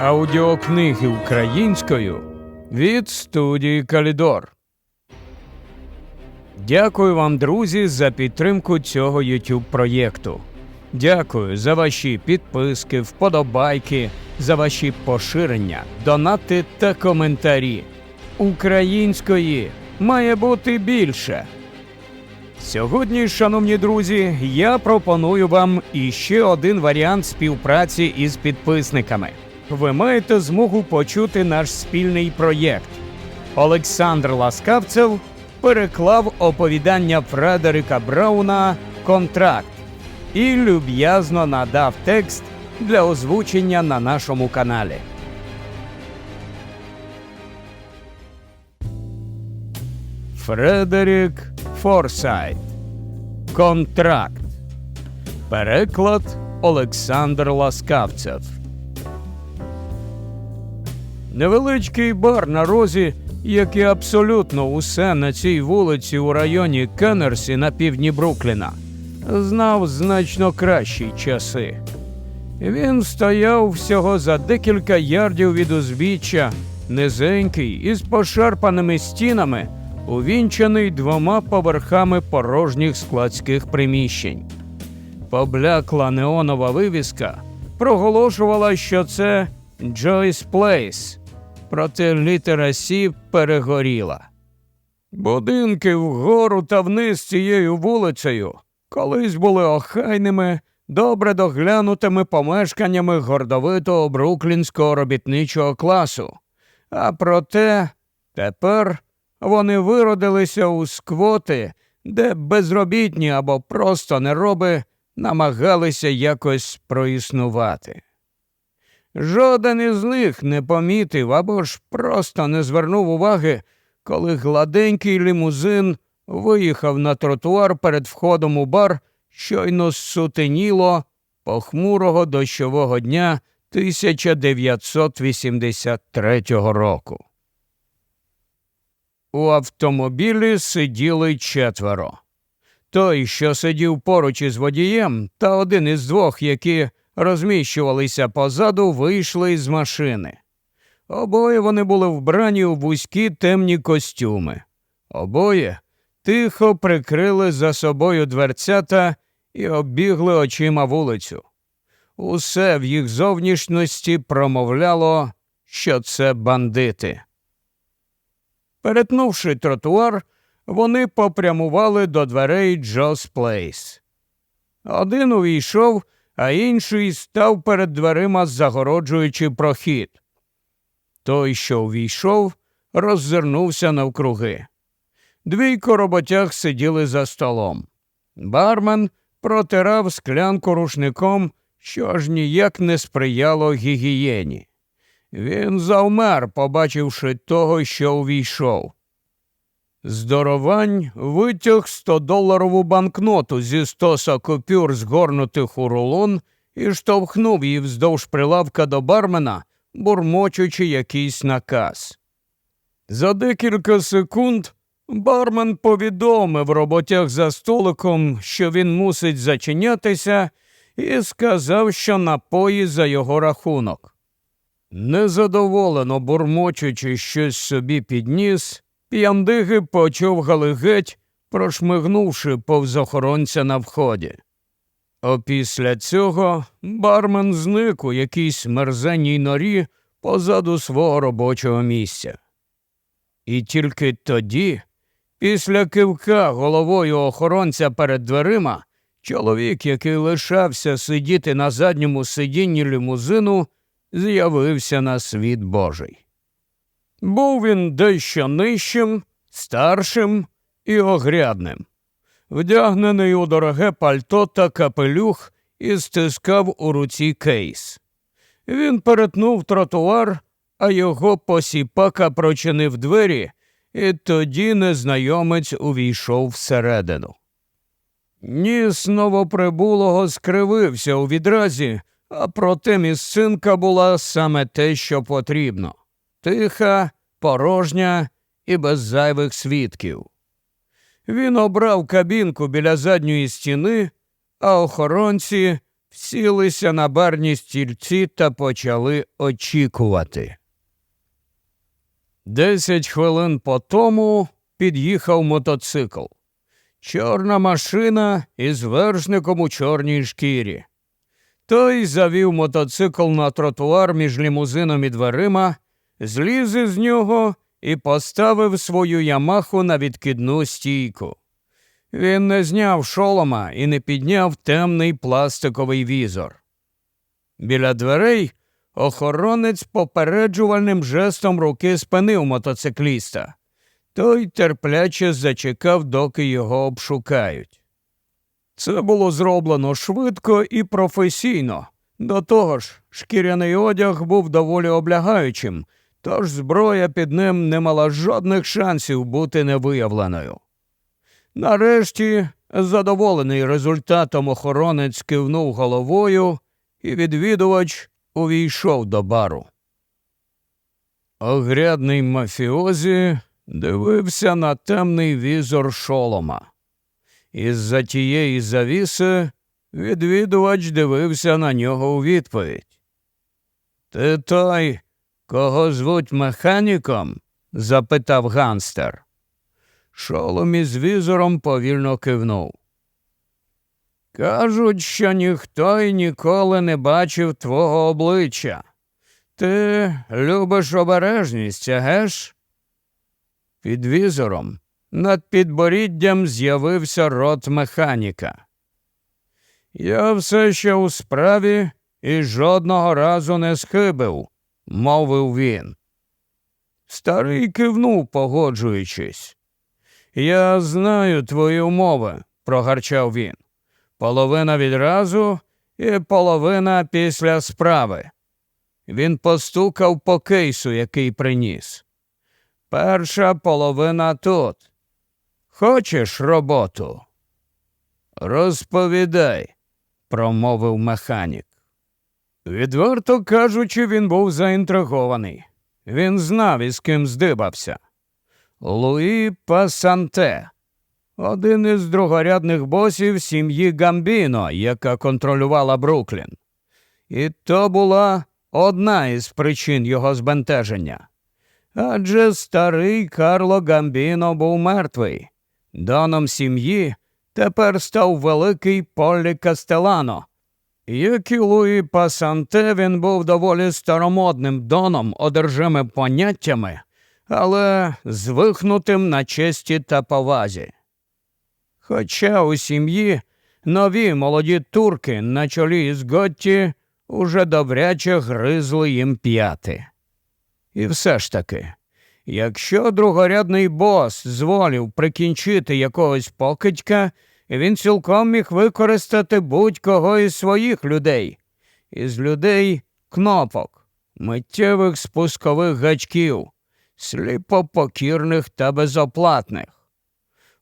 Аудіокниги українською від студії Калідор. Дякую вам, друзі, за підтримку цього YouTube проєкту. Дякую за ваші підписки, вподобайки, за ваші поширення, донати та коментарі. Української має бути більше. Сьогодні, шановні друзі, я пропоную вам іще один варіант співпраці із підписниками. Ви маєте змогу почути наш спільний проєкт. Олександр Ласкавцев переклав оповідання Фредерика Брауна Контракт і люб'язно надав текст для озвучення на нашому каналі. Фредерік Форсайт. Контракт. Переклад Олександр Ласкавцев. Невеличкий бар на розі, як і абсолютно усе на цій вулиці у районі Кеннерсі на півдні Брукліна, знав значно кращі часи. Він стояв всього за декілька ярдів від узбіччя, низенький, із пошарпаними стінами, увінчаний двома поверхами порожніх складських приміщень. Поблякла неонова вивіска проголошувала, що це Joyce Place, проте літера Сі перегоріла. Будинки вгору та вниз цією вулицею колись були охайними, добре доглянутими помешканнями гордовитого бруклінського робітничого класу. А проте тепер вони виродилися у сквоти, де безробітні або просто нероби намагалися якось проіснувати. Жоден із них не помітив або ж просто не звернув уваги, коли гладенький лімузин виїхав на тротуар перед входом у бар, щойно сутеніло похмурого дощового дня 1983 року. У автомобілі сиділи четверо. Той, що сидів поруч із водієм, та один із двох, які розміщувалися позаду, вийшли з машини. Обоє вони були вбрані у вузькі темні костюми. Обоє тихо прикрили за собою дверцята і оббігли очима вулицю. Усе в їх зовнішності промовляло, що це бандити. Перетнувши тротуар, вони попрямували до дверей Джос Плейс. Один увійшов, а інший став перед дверима, загороджуючи прохід. Той, що увійшов, роззирнувся навкруги. Двійко роботяг сиділи за столом. Бармен протирав склянку рушником, що ж ніяк не сприяло гігієні. Він завмер, побачивши того, що увійшов. Здоровань витяг 100-доларову банкноту зі стоса купюр, згорнутих у рулон, і штовхнув її вздовж прилавка до бармена, бурмочучи якийсь наказ. За декілька секунд бармен повідомив роботяг за столиком, що він мусить зачинятися, і сказав, що напої за його рахунок. Незадоволено бурмочучи щось собі підніс, п'яндиги почовгали геть, прошмигнувши повз охоронця на вході. Опісля цього бармен зник у якійсь мерзенній норі позаду свого робочого місця. І тільки тоді, після кивка головою охоронця перед дверима, чоловік, який лишався сидіти на задньому сидінні лімузину, з'явився на світ Божий. Був він дещо нижчим, старшим і огрядним, вдягнений у дороге пальто та капелюх і стискав у руці кейс. Він перетнув тротуар, а його посіпака прочинив двері, і тоді незнайомець увійшов всередину. Ніс новоприбулого скривився у відразі, а проте місцинка була саме те, що потрібно тиха, порожня і без зайвих свідків. Він обрав кабінку біля задньої стіни, а охоронці сілися на барні стільці та почали очікувати. Десять хвилин по тому під'їхав мотоцикл. Чорна машина із вершником у чорній шкірі. Той завів мотоцикл на тротуар між лімузином і дверима, зліз із нього і поставив свою ямаху на відкидну стійку. Він не зняв шолома і не підняв темний пластиковий візор. Біля дверей охоронець попереджувальним жестом руки спинив мотоцикліста. Той терпляче зачекав, доки його обшукають. Це було зроблено швидко і професійно. До того ж, шкіряний одяг був доволі облягаючим, тож зброя під ним не мала жодних шансів бути невиявленою. Нарешті, задоволений результатом охоронець кивнув головою, і відвідувач увійшов до бару. Огрядний мафіозі дивився на темний візор шолома. Із-за тієї завіси відвідувач дивився на нього у відповідь. Ти той, кого звуть механіком? запитав ганстер. Шолом із візором повільно кивнув. Кажуть, що ніхто й ніколи не бачив твого обличчя. Ти любиш обережність, агеш? Під візором над підборіддям з'явився рот механіка. Я все ще у справі і жодного разу не схибив, мовив він. Старий кивнув, погоджуючись. Я знаю твої умови, прогарчав він. Половина відразу і половина після справи. Він постукав по кейсу, який приніс. Перша половина тут. Хочеш роботу? Розповідай, промовив механік. Відверто кажучи, він був заінтригований. Він знав, із ким здибався. Луї Пасанте, один із другорядних босів сім'ї Гамбіно, яка контролювала Бруклін. І то була одна із причин його збентеження. Адже старий Карло Гамбіно був мертвий. Доном сім'ї тепер став великий Поллі Кастелано. Як і Луї Пасанте, він був доволі старомодним доном, одержимим поняттями, але звихнутим на честі та повазі. Хоча у сім'ї нові молоді турки на чолі з Готті уже добряче гризли їм п'яти. І все ж таки, якщо другорядний бос зволів прикінчити якогось покидька, він цілком міг використати будь-кого із своїх людей, із людей кнопок, миттєвих спускових гачків, сліпопокірних та безоплатних.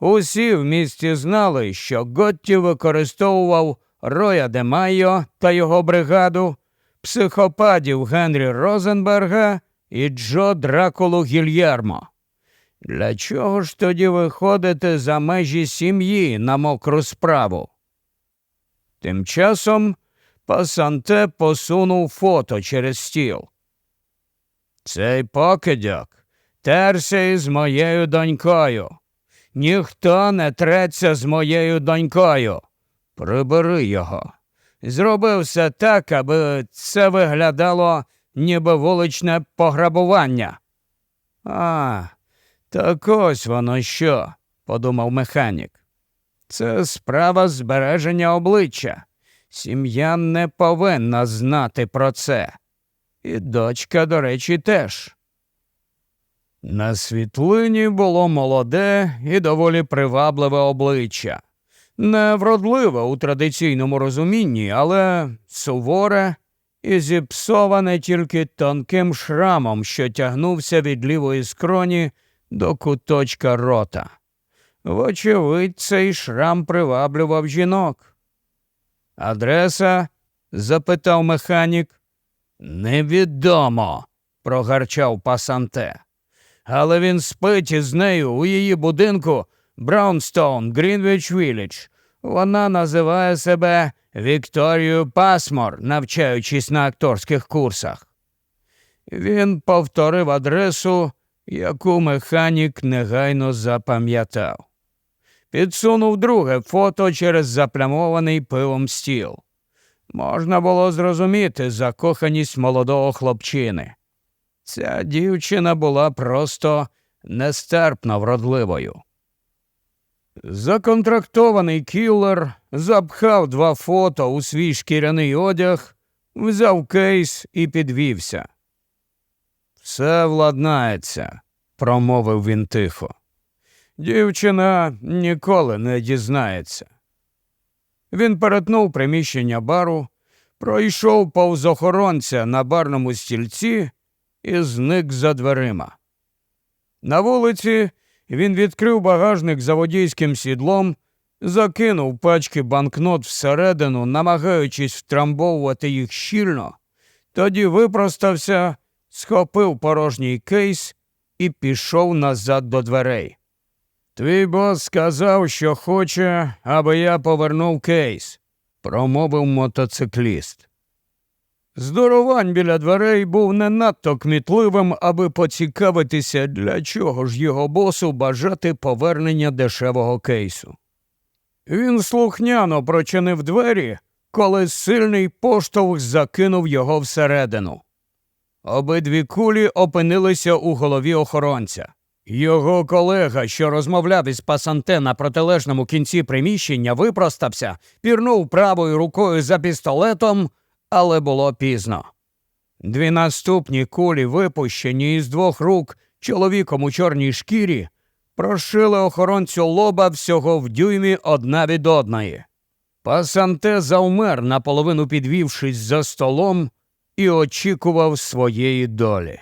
Усі в місті знали, що Готті використовував Роя де Майо та його бригаду, психопатів Генрі Розенберга і Джо Дракулу Гільєрмо. Для чого ж тоді виходити за межі сім'ї на мокру справу? Тим часом Пасанте посунув фото через стіл. Цей покидьок терся із моєю донькою. Ніхто не треться з моєю донькою. Прибери його. Зроби все так, аби це виглядало ніби вуличне пограбування. А, так ось воно що, подумав механік. Це справа збереження обличчя. Сім'я не повинна знати про це. І дочка, до речі, теж. На світлині було молоде і доволі привабливе обличчя. Не вродливе у традиційному розумінні, але суворе і зіпсоване тільки тонким шрамом, що тягнувся від лівої скроні до куточка рота. Вочевидь, цей шрам приваблював жінок. Адреса? запитав механік. Невідомо, прогарчав пасанте. Але він спить із нею у її будинку Браунстоун, Грінвіч Віллідж. Вона називає себе Вікторією Пасмор, навчаючись на акторських курсах. Він повторив адресу, яку механік негайно запам'ятав. Підсунув друге фото через заплямований пивом стіл. Можна було зрозуміти закоханість молодого хлопчини. Ця дівчина була просто нестерпно вродливою. Законтрактований кіллер запхав два фото у свій шкіряний одяг, взяв кейс і підвівся. Все владнається, промовив він тихо. Дівчина ніколи не дізнається. Він перетнув приміщення бару, пройшов повз охоронця на барному стільці і зник за дверима. На вулиці він відкрив багажник за водійським сідлом, закинув пачки банкнот всередину, намагаючись втрамбовувати їх щільно, тоді випростався, схопив порожній кейс і пішов назад до дверей. Твій бос сказав, що хоче, аби я повернув кейс, промовив мотоцикліст. Здоровань біля дверей був не надто кмітливим, аби поцікавитися, для чого ж його босу бажати повернення дешевого кейсу. Він слухняно прочинив двері, коли сильний поштовх закинув його всередину. Обидві кулі опинилися у голові охоронця. Його колега, що розмовляв із пасанте на протилежному кінці приміщення, випростався, пірнув правою рукою за пістолетом, але було пізно. Дві наступні кулі, випущені із двох рук чоловіком у чорній шкірі, прошили охоронцю лоба всього в дюймі одна від одної. Пасанте завмер, наполовину підвівшись за столом, і очікував своєї долі.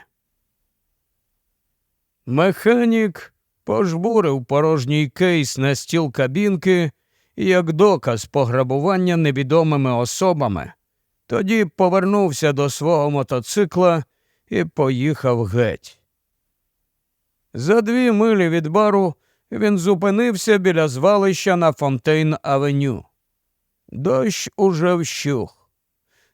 Механік пожбурив порожній кейс на стіл кабінки як доказ пограбування невідомими особами, тоді повернувся до свого мотоцикла і поїхав геть. За дві милі від бару він зупинився біля звалища на Фонтейн Авеню. Дощ уже вщух.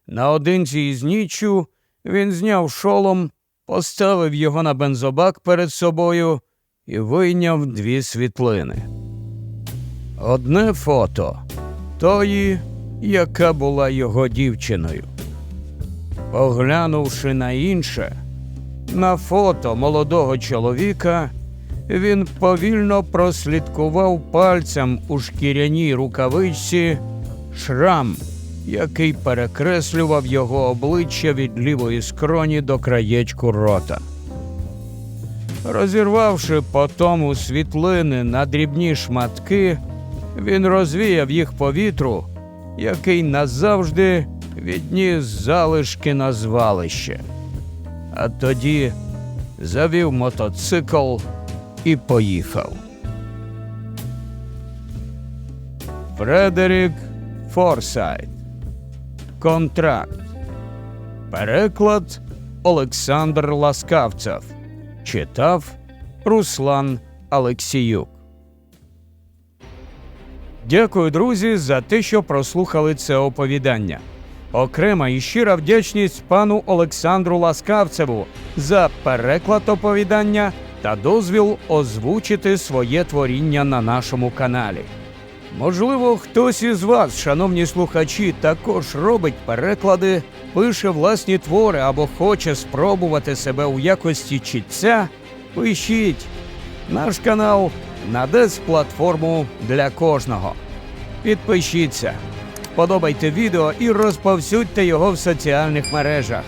Наодинці із ніччю він зняв шолом поставив його на бензобак перед собою і вийняв дві світлини. Одне фото тої, яка була його дівчиною. Поглянувши на інше, на фото молодого чоловіка, він повільно прослідкував пальцем у шкіряній рукавичці шрам який перекреслював його обличчя від лівої скроні до краєчку рота. Розірвавши по тому світлини на дрібні шматки, він розвіяв їх по вітру, який назавжди відніс залишки на звалище. А тоді завів мотоцикл і поїхав. Фредерік Форсайт Контракт. Переклад Олександр Ласкавцев. Читав Руслан Алексіюк. Дякую, друзі, за те, що прослухали це оповідання. Окрема і щира вдячність пану Олександру Ласкавцеву за переклад оповідання та дозвіл озвучити своє творіння на нашому каналі. Можливо, хтось із вас, шановні слухачі, також робить переклади, пише власні твори або хоче спробувати себе у якості чітця. Пишіть. Наш канал надасть платформу для кожного. Підпишіться, подобайте відео і розповсюдьте його в соціальних мережах.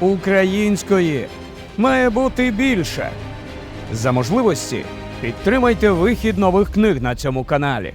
Української має бути більше. За можливості підтримайте вихід нових книг на цьому каналі.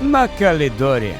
На Калідорі.